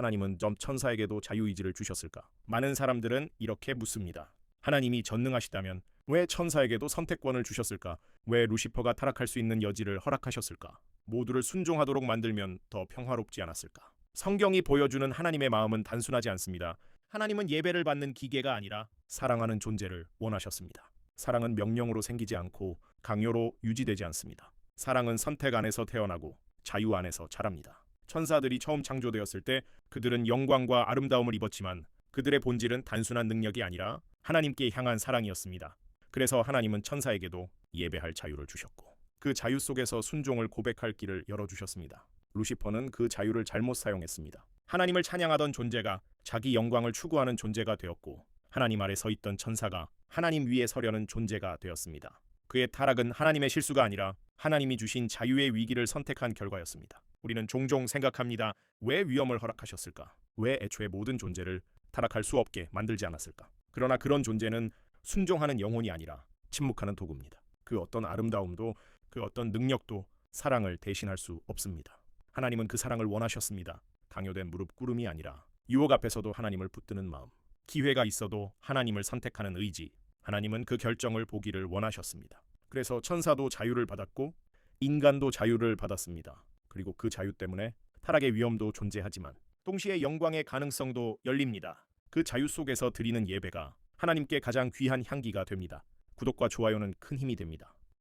하나님은 점 천사에게도 자유의지를 주셨을까? 많은 사람들은 이렇게 묻습니다. 하나님이 전능하시다면 왜 천사에게도 선택권을 주셨을까? 왜 루시퍼가 타락할 수 있는 여지를 허락하셨을까? 모두를 순종하도록 만들면 더 평화롭지 않았을까? 성경이 보여주는 하나님의 마음은 단순하지 않습니다. 하나님은 예배를 받는 기계가 아니라 사랑하는 존재를 원하셨습니다. 사랑은 명령으로 생기지 않고 강요로 유지되지 않습니다. 사랑은 선택 안에서 태어나고 자유 안에서 자랍니다. 천사들이 처음 창조되었을 때 그들은 영광과 아름다움을 입었지만 그들의 본질은 단순한 능력이 아니라 하나님께 향한 사랑이었습니다. 그래서 하나님은 천사에게도 예배할 자유를 주셨고 그 자유 속에서 순종을 고백할 길을 열어주셨습니다. 루시퍼는 그 자유를 잘못 사용했습니다. 하나님을 찬양하던 존재가 자기 영광을 추구하는 존재가 되었고 하나님 아래 서 있던 천사가 하나님 위에 서려는 존재가 되었습니다. 그의 타락은 하나님의 실수가 아니라 하나님이 주신 자유의 위기를 선택한 결과였습니다. 우리는 종종 생각합니다. 왜 위험을 허락하셨을까? 왜 애초에 모든 존재를 타락할 수 없게 만들지 않았을까? 그러나 그런 존재는 순종하는 영혼이 아니라 침묵하는 도구입니다. 그 어떤 아름다움도 그 어떤 능력도 사랑을 대신할 수 없습니다. 하나님은 그 사랑을 원하셨습니다. 강요된 무릎 꿇음이 아니라 유혹 앞에서도 하나님을 붙드는 마음. 기회가 있어도 하나님을 선택하는 의지. 하나님은 그 결정을 보기를 원하셨습니다. 그래서 천사도 자유를 받았고 인간도 자유를 받았습니다. 그리고 그 자유 때문에 타락의 위험도 존재하지만 동시에 영광의 가능성도 열립니다. 그 자유 속에서 드리는 예배가 하나님께 가장 귀한 향기가 됩니다. 구독과 좋아요는 큰 힘이 됩니다.